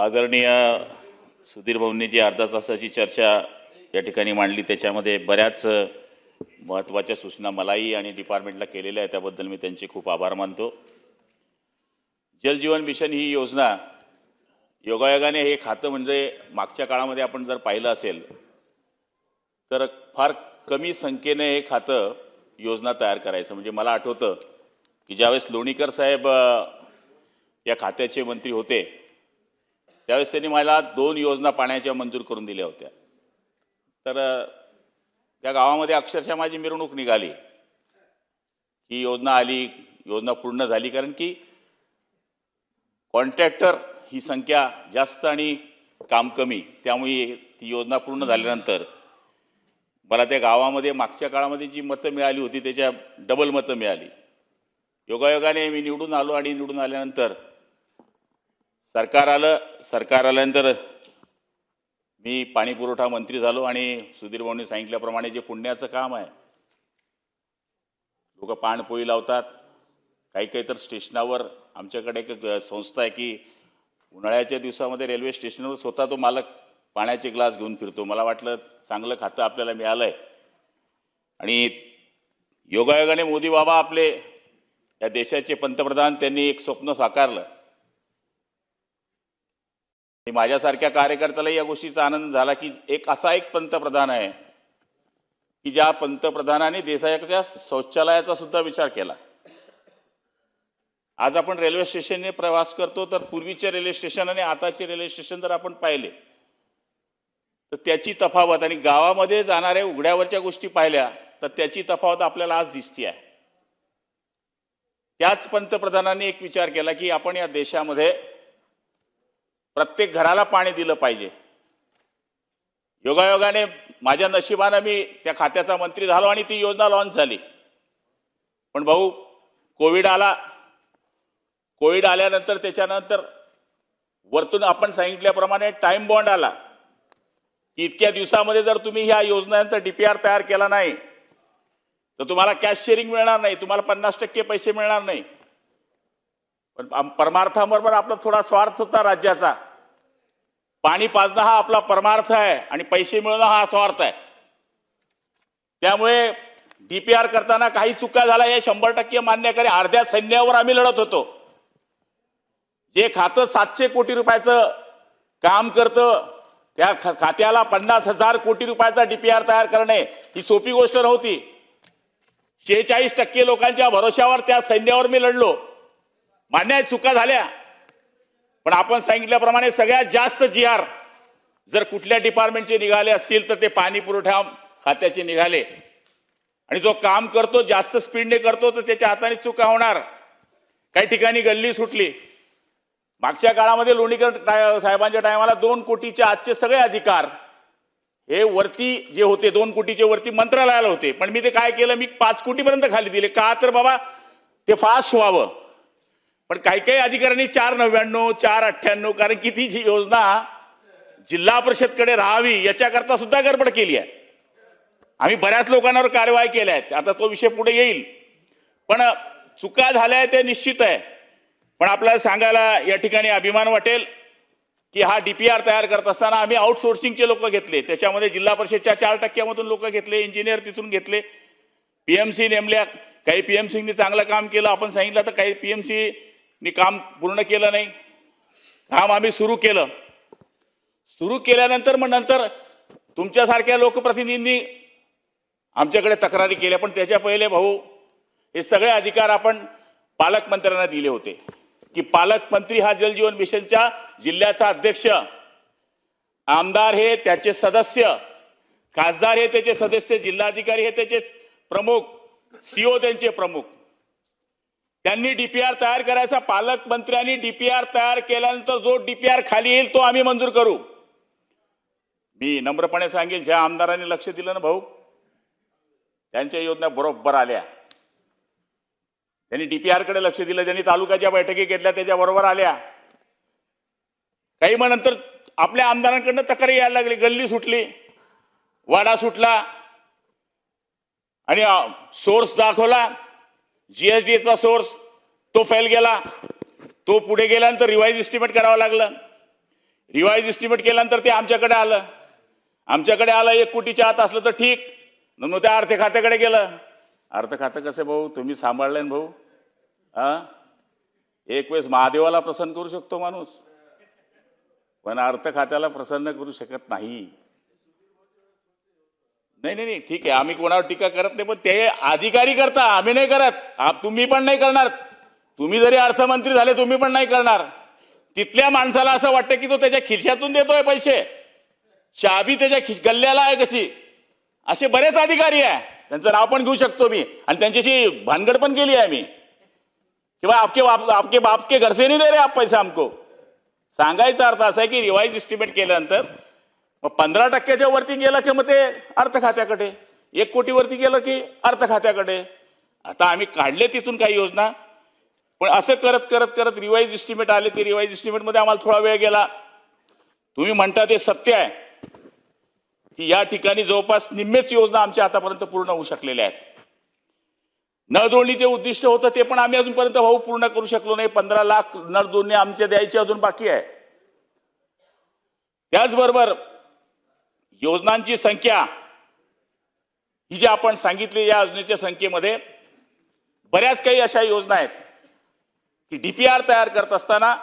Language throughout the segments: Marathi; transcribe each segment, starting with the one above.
आदरणीय सुधीर भाऊंनी जी अर्धा तासाची चर्चा या ठिकाणी मांडली. त्याच्यामध्ये बऱ्याच महत्त्वाच्या सूचना मलाही आणि डिपार्टमेंटला केलेल्या आहेत. त्याबद्दल मी त्यांचे खूप आभार मानतो. जलजीवन मिशन ही योजना योगायोगाने हे खातं म्हणजे मागच्या काळामध्ये आपण जर पाहिलं असेल तर फार कमी संख्येने हे खातं योजना तयार करायचं. म्हणजे मला आठवतं की ज्यावेळेस लोणीकर साहेब या खात्याचे मंत्री होते त्यावेळेस त्यांनी मला दोन योजना पाण्याच्या मंजूर करून दिल्या होत्या. तर त्या गावामध्ये अक्षरशः माझी मिरवणूक निघाली. ही योजना आली योजना पूर्ण झाली कारण की कॉन्ट्रॅक्टर ही संख्या जास्त आणि काम कमी त्यामुळे ती योजना पूर्ण झाल्यानंतर मला त्या गावामध्ये मागच्या काळामध्ये जी मतं मिळाली होती त्याच्या डबल मतं मिळाली. योगायोगाने मी निवडून आलो आणि निवडून आल्यानंतर सरकार आलं सरकार आल्यानंतर मी पाणी पुरवठा मंत्री झालो आणि सुधीर भाऊंनी सांगितल्याप्रमाणे जे पुण्याचं काम आहे लोक पाणपोई लावतात. काही काही तर स्टेशनावर आमच्याकडे एक संस्था आहे की उन्हाळ्याच्या दिवसामध्ये रेल्वे स्टेशनवर स्वतः तो मालक पाण्याचे ग्लास घेऊन फिरतो. मला वाटलं चांगलं खातं आपल्याला मिळालं आहे आणि योगायोगाने मोदी बाबा आपले या देशाचे पंतप्रधान त्यांनी एक स्वप्न साकारलं. माझ्यासारख्या कार्यकर्त्याला या गोष्टीचा आनंद झाला की एक असा एक पंतप्रधान आहे की ज्या पंतप्रधानाने देशाच्या शौचालयाचा सुद्धा विचार केला. आज आपण रेल्वे स्टेशनने प्रवास करतो तर पूर्वीचे रेल्वे स्टेशन आणि आताचे रेल्वे स्टेशन जर आपण पाहिले तर त्याची तफावत आणि गावामध्ये जाणाऱ्या उघड्यावरच्या गोष्टी पाहिल्या तर त्याची तफावत आपल्याला आज दिसते आहे. त्याच पंतप्रधानांनी एक विचार केला की आपण या देशामध्ये प्रत्येक घराला पाणी दिलं पाहिजे. योगायोगाने माझ्या नशिबानं मी त्या खात्याचा मंत्री झालो आणि ती योजना लॉन्च झाली. पण भाऊ कोविड आला. कोविड आल्यानंतर त्याच्यानंतर वरतून आपण सांगितल्याप्रमाणे टाईम बॉन्ड आला. की इतक्या दिवसामध्ये जर तुम्ही ह्या योजनांचा डीपीआर तयार केला नाही तर तुम्हाला कॅश शेअरिंग मिळणार नाही तुम्हाला पन्नास टक्के पैसे मिळणार नाही. पण परमार्थाबरोबर आपला थोडा स्वार्थ होता राज्याचा. पाणी पाजणं हा आपला परमार्थ आहे आणि पैसे मिळवणं हा स्वार्थ आहे. त्यामुळे डीपीआर करताना काही चुका झाल्या हे शंभर टक्के मान्य करे अर्ध्या सैन्यावर आम्ही लढत होतो. जे खातं सातशे कोटी रुपयाचं काम करतं त्या खात्याला पन्नास हजार कोटी रुपयाचा डीपीआर तयार करणे ही सोपी गोष्ट नव्हती. शेहेचाळीस टक्के लोकांच्या भरोश्यावर त्या सैन्यावर मी लढलो. मान्य आहे चुका झाल्या. पण आपण सांगितल्याप्रमाणे सगळ्यात जास्त जी आर जर कुठल्या डिपार्टमेंटचे निघाले असतील तर ते पाणी पुरवठा खात्याचे निघाले. आणि जो काम करतो जास्त स्पीडने करतो तर त्याच्या हाताने चुका होणार. काही ठिकाणी गल्ली सुटली. मागच्या काळामध्ये लोणीकर टाय- साहेबांच्या टायमाला दोन कोटीचे आजचे सगळे अधिकार हे वरती जे होते दोन कोटीचे वरती मंत्रालयाला होते. पण मी ते काय केलं? मी पाच कोटीपर्यंत खाली दिले. का तर बाबा ते फास्ट व्हावं. पण काही काही अधिकाऱ्यांनी चार नव्याण्णव चार अठ्ठ्याण्णव कारण की ती जी योजना जिल्हा परिषदकडे राहावी याच्याकरता सुद्धा गडबड केली आहे. आम्ही बऱ्याच लोकांवर कारवाई केल्या आहेत. आता तो विषय पुढे येईल. पण चुका झाल्या आहेत ते निश्चित आहे. पण आपल्याला सांगायला या ठिकाणी अभिमान वाटेल की हा डीपीआर तयार करत असताना आम्ही आउटसोर्सिंगचे लोक घेतले. त्याच्यामध्ये जिल्हा परिषदच्या चार टक्क्यामधून लोक घेतले इंजिनियर तिथून घेतले. पीएमसी नेमल्या काही पी एम सीनी चांगलं काम केलं. आपण सांगितलं तर काही पी नी काम पूर्ण केलं नाही. काम आम्ही सुरू केलं. सुरू केल्यानंतर मग नंतर तुमच्यासारख्या लोकप्रतिनिधींनी आमच्याकडे तक्रारी केल्या पण त्याच्या पहिले भाऊ हे सगळे अधिकार आपण पालकमंत्र्यांना दिले होते. की पालकमंत्री हा जलजीवन मिशनच्या जिल्ह्याचा अध्यक्ष आमदार हे त्याचे सदस्य खासदार हे त्याचे सदस्य जिल्हाधिकारी हे त्याचे प्रमुख सीओ त्यांचे प्रमुख. त्यांनी डीपीआर तयार करायचा. पालकमंत्र्यांनी डीपीआर तयार केल्यानंतर जो डीपीआर खाली येईल तो आम्ही मंजूर करू. मी नम्रपणे सांगेल ज्या आमदारांनी लक्ष दिलं ना भाऊ त्यांच्या योजना बरोबर आल्या. त्यांनी डीपीआरकडे लक्ष दिलं त्यांनी तालुक्याच्या बैठकी घेतल्या त्याच्याबरोबर आल्या. काही मग नंतर आपल्या आमदारांकडनं तक्रारी यायला लागली. गल्ली सुटली वाडा सुटला आणि सोर्स दाखवला. जीएसडीचा सोर्स तो फेल गेला. तो पुढे गेल्यानंतर रिवाईज इस्टिमेट करावं लागलं. रिवाईज इस्टिमेट केल्यानंतर ते आमच्याकडे आलं. आमच्याकडे आलं एक कोटीच्या आत असलं तर ठीक. मग त्या अर्थ खात्याकडे गेलं. अर्थ खातं कसं भाऊ? तुम्ही सांभाळलं ना भाऊ? हा एक वेळेस महादेवाला प्रसन्न करू शकतो माणूस. पण अर्थ खात्याला प्रसन्न करू शकत नाही. नाही नाही नाही ठीक आहे. आम्ही कोणावर टीका करत नाही पण ते अधिकारी करता. आम्ही नाही करत. तुम्ही पण नाही करणार. तुम्ही जरी अर्थमंत्री झाले तुम्ही पण नाही करणार. तिथल्या माणसाला असं वाटतं की तो त्याच्या खिशातून देतोय पैसे. चाबी त्याच्या खिश गल्ल्याला आहे कशी. असे बरेच अधिकारी आहे. त्यांचं नाव पण घेऊ शकतो मी. आणि त्यांच्याशी भानगड पण केली आहे मी. किंवा आपके बाप आपके बाप के घर से नहीं दे रहे आप पैसे हमको. सांगायचा अर्थ असा आहे की रिवाईज एस्टिमेट केल्यानंतर मग पंधरा टक्क्याच्या वरती गेलं की मग ते अर्थ खात्याकडे एक कोटीवरती गेलं की अर्थ खात्याकडे आता आम्ही काढले तिथून काही योजना पण असं करत करत करत रिवाईज इस्टिमेट आले ते रिवाईज इस्टिमेटमध्ये आम्हाला थोडा वेळ गेला. तुम्ही म्हणता ते सत्य आहे. की या ठिकाणी जवळपास निम्मेच योजना आमच्या आतापर्यंत पूर्ण होऊ शकलेल्या आहेत. नळ जोडणीचे उद्दिष्ट होतं ते पण आम्ही अजूनपर्यंत भाऊ पूर्ण करू शकलो नाही. पंधरा लाख नळ जोडणी आमच्या द्यायची अजून बाकी आहे. त्याचबरोबर योजनांची संख्या ही जी आपण सांगितली या योजनेच्या संख्येमध्ये बऱ्याच काही अशा योजना आहेत की डीपीआर तयार करत असताना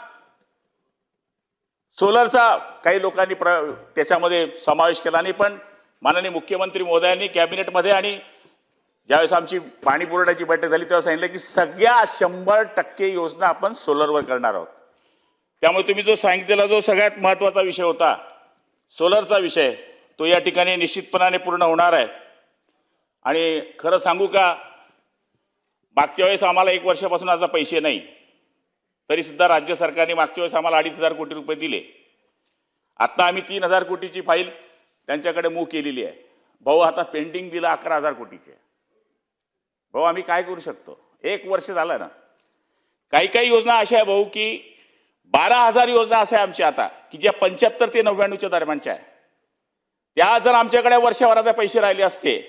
सोलरचा काही लोकांनी प्र त्याच्यामध्ये समावेश केला नाही पण माननीय मुख्यमंत्री महोदयांनी कॅबिनेटमध्ये आणि ज्यावेळेस आमची पाणी पुरवठ्याची बैठक झाली तेव्हा सांगितलं की सगळ्या शंभर टक्के योजना आपण सोलरवर करणार आहोत. त्यामुळे तुम्ही जो सांगितलेला जो सगळ्यात महत्त्वाचा विषय होता सोलरचा विषय तो या ठिकाणी निश्चितपणाने पूर्ण होणार आहे. आणि खरं सांगू का मागच्या वेळेस आम्हाला एक वर्षापासून आता पैसे नाही. तरीसुद्धा राज्य सरकारने मागच्या वेळेस आम्हाला अडीच हजार कोटी रुपये दिले. आत्ता आम्ही तीन हजार कोटीची फाईल त्यांच्याकडे मूव केलेली आहे. भाऊ आता पेंडिंग बिलं अकरा हजार कोटीचे. भाऊ आम्ही काय करू शकतो? एक वर्ष झालं ना. काही काही योजना अशा आहे भाऊ की बारा हजार योजना अशा आहे आमच्या आता की ज्या पंच्याहत्तर ते नव्याण्णवच्या दरम्यानच्या आहे. त्या जर आमच्याकडे वर्षभराचे पैसे राहिले असते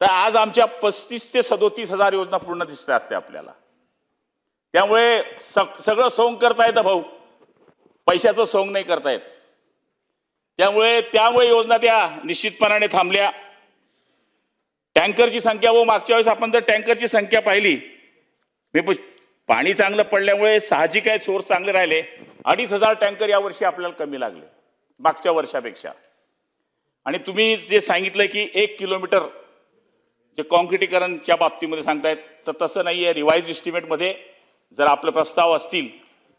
तर आज आमच्या पस्तीस ते सदोतीस हजार योजना पूर्ण दिसल्या असत्या आपल्याला. त्यामुळे सग सगळं सोंग करता येतं भाऊ. पैशाचं सोंग नाही करता येत. त्यामुळे त्यामुळे योजना त्या निश्चितपणाने थांबल्या. टँकरची संख्या व मागच्या वेळेस आपण जर टँकरची संख्या पाहिली मी पाणी चांगलं पडल्यामुळे साहजिक आहे सोर्स चांगले राहिले. अडीच हजार टँकर यावर्षी आपल्याला कमी लागले मागच्या वर्षापेक्षा. आणि तुम्ही जे सांगितलं की एक किलोमीटर जे कॉन्क्रिटीकरणच्या बाबतीमध्ये सांगतायत तर तसं नाही आहे रिवाईज इस्टिमेटमध्ये जर आपले प्रस्ताव असतील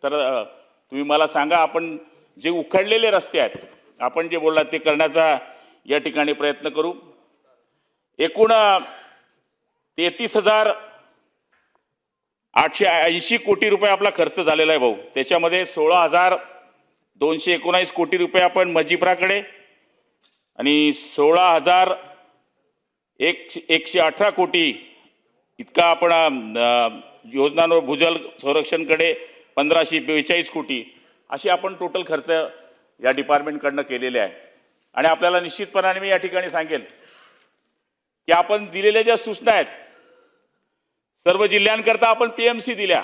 तर तुम्ही मला सांगा आपण जे उखडलेले रस्ते आहेत आपण जे बोललात ते करण्याचा या ठिकाणी प्रयत्न करू. एकूण तेहतीस हजार आठशे ऐंशी कोटी रुपये आपला खर्च झालेला आहे भाऊ. त्याच्यामध्ये सोळा हजार दोनशे एकोणावीस कोटी रुपये आपण मजिप्राकडे आणि सोळा हजार एक एकशे अठरा कोटी इतका आपण योजनांवर भूजल संरक्षणकडे पंधराशे बेचाळीस कोटी अशी आपण टोटल खर्च या डिपार्टमेंटकडनं केलेले आहे. आणि आपल्याला निश्चितपणाने मी या ठिकाणी सांगेल की आपण दिलेल्या ज्या सूचना आहेत सर्व जिल्ह्यांकरता आपण पी एम सी दिल्या.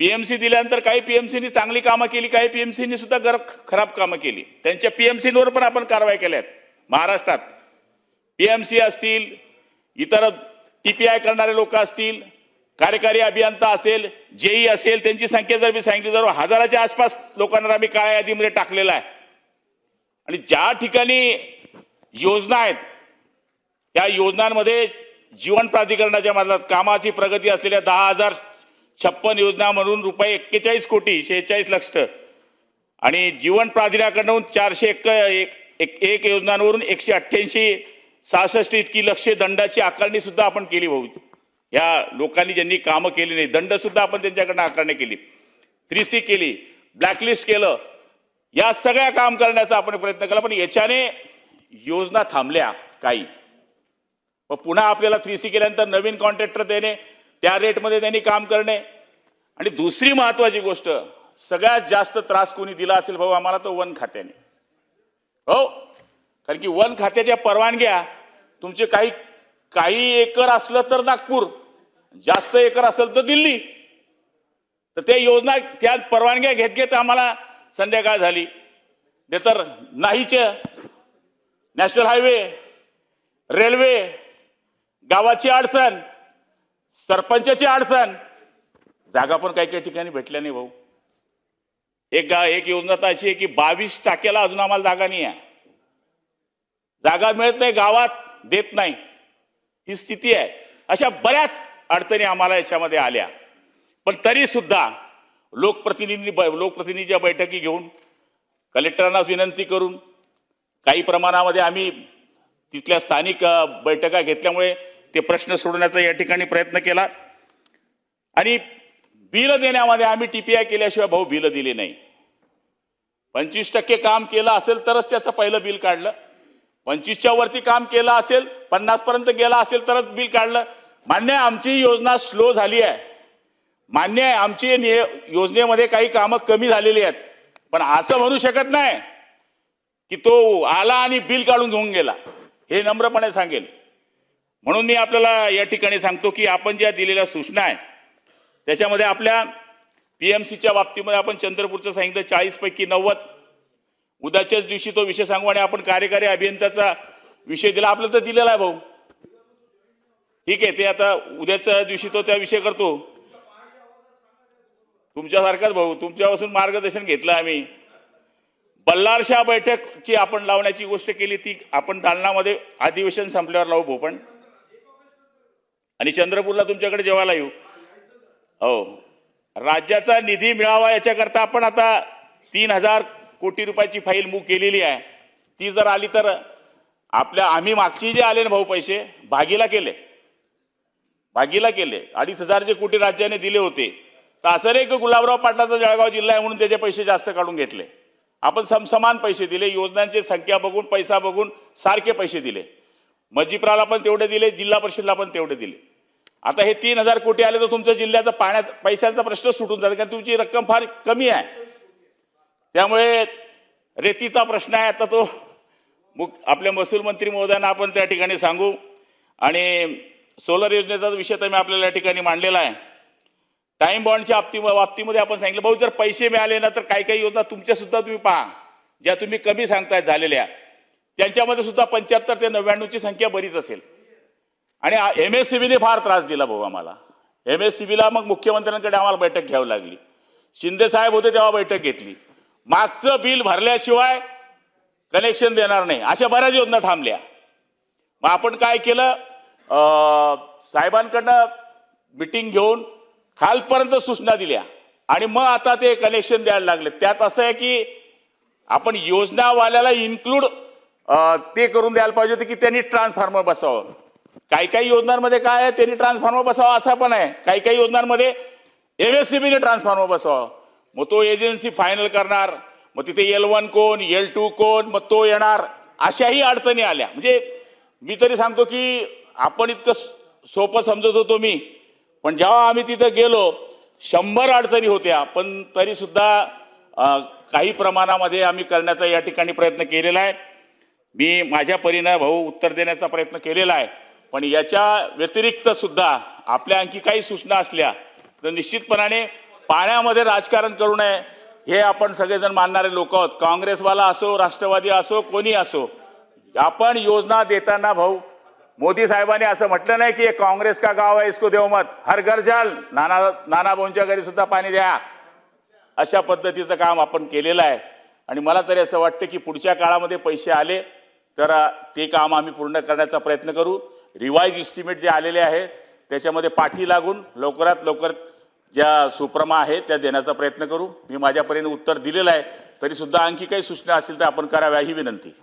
पीएमसी दिल्यानंतर काही पीएमसीनी चांगली कामं केली काही पीएमसीनी सुद्धा गर खराब कामं केली. त्यांच्या पीएमसींवर पण आपण कारवाई केल्या आहेत महाराष्ट्रात पीएमसी असतील इतर टी पी आय करणारे लोक असतील कार्यकारी अभियंता असेल जेई असेल त्यांची संख्या जर मी सांगितली तर हजाराच्या आसपास लोकांना आम्ही काळ्या यादीमध्ये टाकलेला आहे. आणि ज्या ठिकाणी योजना आहेत त्या योजनांमध्ये जीवन प्राधिकरणाच्या मधल्या कामाची प्रगती असलेल्या दहा हजार छप्पन योजना म्हणून रुपये एक्केचाळीस कोटी शेहेचाळीस लक्ष. आणि जीवन प्राधिकरणाकडून चारशे एक एक एक एक योजनांवरून एकशे अठ्ठ्याऐंशी सहासष्ट इतकी लक्ष दंडाची आकारणी सुद्धा आपण केली भाऊ. या लोकांनी ज्यांनी कामं केली नाही दंडसुद्धा आपण त्यांच्याकडनं आकारणी केली. त्रिसी केली ब्लॅकलिस्ट केलं. या सगळ्या काम करण्याचा आपण प्रयत्न केला पण याच्याने योजना थांबल्या काही. मग पुन्हा आपल्याला थ्री सी केल्यानंतर नवीन कॉन्ट्रॅक्टर देणे त्या रेटमध्ये त्यांनी काम करणे. आणि दुसरी महत्वाची गोष्ट सगळ्यात जास्त त्रास कोणी दिला असेल भाऊ आम्हाला तो वन खात्याने. हो? कारण की वन खात्याच्या परवानग्या तुमचे काही काही एकर असलं तर नागपूर जास्त एकर असेल तर दिल्ली. तर त्या योजना त्या परवानग्या घेत घेत आम्हाला संध्याकाळ झाली. ते तर नाहीचे नॅशनल हायवे रेल्वे गावाची अडचण सरपंचाची अडचण. जागा पण काही काही ठिकाणी भेटल्या नाही भाऊ. एक गा एक योजना तर अशी आहे की बावीस टाक्याला अजून आम्हाला जागा नाही आहे. जागा मिळत नाही गावात देत नाही. ही स्थिती आहे. अशा बऱ्याच अडचणी आम्हाला याच्यामध्ये आल्या. पण तरी सुद्धा लोकप्रतिनिधी ब- लोकप्रतिनिधीच्या बैठकी घेऊन कलेक्टरांना विनंती करून काही प्रमाणामध्ये आम्ही तिथल्या स्थानिक बैठका घेतल्यामुळे ते प्रश्न सोडवण्याचा या ठिकाणी प्रयत्न केला. आणि बिल देण्यामध्ये आम्ही टीपीआय केल्याशिवाय भाऊ बिल दिली नाही. पंचवीस टक्के काम केलं असेल तरच त्याचं पहिलं बिल काढलं. पंचवीसच्या वरती काम केलं असेल पन्नासपर्यंत गेला असेल तरच बिल काढलं. मान्य आहे, आमची योजना स्लो झाली आहे. मान्य आहे आमची योजनेमध्ये काही कामं कमी झालेली आहेत. पण असं म्हणू शकत नाही की तो आला आणि बिल काढून घेऊन गेला. हे नम्रपणे सांगेल म्हणून मी आपल्याला या ठिकाणी सांगतो की आपण ज्या दिलेल्या सूचना आहे त्याच्यामध्ये आपल्या पी एम सीच्या बाबतीमध्ये आपण चंद्रपूरचं सांगितलं चाळीसपैकी नव्वद. उद्याच्याच दिवशी तो विषय सांगू आणि आपण कार्यकारी अभियंत्याचा विषय दिला. आपलं तर दिलेला आहे भाऊ. ठीक आहे ते आता उद्याच्या दिवशी तो त्या विषय करतो. तुमच्यासारखाच भाऊ तुमच्यापासून मार्गदर्शन घेतलं आम्ही. बल्लारशा बैठकची आपण लावण्याची गोष्ट केली ती आपण दालनामध्ये अधिवेशन संपल्यावर लावू भाऊ पण. आणि चंद्रपूरला तुमच्याकडे जेवायला येऊ. हो. राज्याचा निधी मिळावा याच्याकरता आपण आता तीन हजार कोटी रुपयाची फाईल मूव केलेली आहे. ती जर आली तर आपल्या आम्ही मागची जे आले ना भाऊ पैसे भागीला केले. भागीला केले. अडीच हजार जे कोटी राज्याने दिले होते. तर असं नाही की गुलाबराव पाटलाचा जळगाव जिल्हा आहे म्हणून त्याचे पैसे जास्त काढून घेतले. आपण समसमान पैसे दिले. योजनांची संख्या बघून पैसा बघून सारखे पैसे दिले. मजिप्राला पण तेवढे दिले जिल्हा परिषदला पण तेवढे दिले. आता हे तीन हजार कोटी आले तर तुमच्या जिल्ह्याचा पाण्यात पैशांचा प्रश्न सुटून जातो कारण तुमची रक्कम फार कमी आहे. त्यामुळे रेतीचा प्रश्न आहे. आता तो मुख आपल्या महसूल मंत्री महोदयांना आपण त्या ठिकाणी सांगू. आणि सोलर योजनेचा विषय तर मी आपल्याला या ठिकाणी मांडलेला आहे. टाईम बॉन्डच्या बाबती बाबतीमध्ये आपण सांगितलं भाऊ जर पैसे मिळाले ना तर काही काही योजना तुमच्यासुद्धा तुम्ही पहा ज्या तुम्ही कमी सांगताय झालेल्या. त्यांच्यामध्ये सुद्धा पंच्याहत्तर ते नव्याण्णवची संख्या बरीच असेल. आणि एम एस सी बीने फार त्रास दिला भाऊ आम्हाला. एम एस सी बीला मग मुख्यमंत्र्यांकडे आम्हाला बैठक घ्यावी लागली. शिंदे साहेब होते तेव्हा बैठक घेतली. मागचं बिल भरल्याशिवाय कनेक्शन देणार नाही. अशा बऱ्याच योजना थांबल्या. मग आपण काय केलं? साहेबांकडनं मिटिंग घेऊन खालपर्यंत सूचना दिल्या. आणि मग आता ते कनेक्शन द्यायला लागले. त्यात असं आहे की आपण योजनावाल्याला इन्क्लूड ते करून द्यायला पाहिजे होते की त्यांनी ट्रान्सफॉर्मर बसावं. काही काही योजनांमध्ये काय आहे त्यांनी ट्रान्सफॉर्मर बसावा असा पण आहे. काही काही योजनांमध्ये एम एस सी बीने ट्रान्सफॉर्मर बसावा. मग तो एजन्सी फायनल करणार. मग तिथे एल वन कोण एल टू कोण मग तो येणार. अशाही अडचणी आल्या. म्हणजे मी तरी सांगतो की आपण इतकं सोपं समजत होतो मी. पण जेव्हा आम्ही तिथं गेलो शंभर अडचणी होत्या. पण तरीसुद्धा काही प्रमाणामध्ये आम्ही करण्याचा या ठिकाणी प्रयत्न केलेला आहे. मी माझ्या परीनं भाऊ उत्तर देण्याचा प्रयत्न केलेला आहे. पण याच्या व्यतिरिक्त सुद्धा आपल्या आणखी काही सूचना असल्या तर निश्चितपणाने पाण्यामध्ये राजकारण करू नये. हे आपण सगळेजण मानणारे लोक आहोत. काँग्रेसवाला असो राष्ट्रवादी असो कोणी असो आपण योजना देताना भाऊ मोदी साहेबांनी असं म्हटलं नाही की हे काँग्रेस का गाव आहे इसको देव मत हर घर जाल. नाना नाना भाऊंच्या घरी सुद्धा पाणी द्या. अशा पद्धतीचं काम आपण केलेलं आहे. आणि मला तरी असं वाटतं की पुढच्या काळामध्ये पैसे आले तर ते काम आम्ही पूर्ण करण्याचा प्रयत्न करू. रिवाईज इस्टिमेट जे आलेले आहे त्याच्यामध्ये पाठी लागून लवकरात लवकर ज्या सुप्रमा आहेत त्या देण्याचा प्रयत्न करू. मी माझ्या परीने उत्तर दिलेलं आहे तरीसुद्धा आणखी काही सूचना असतील तर आपण कराव्या ही विनंती.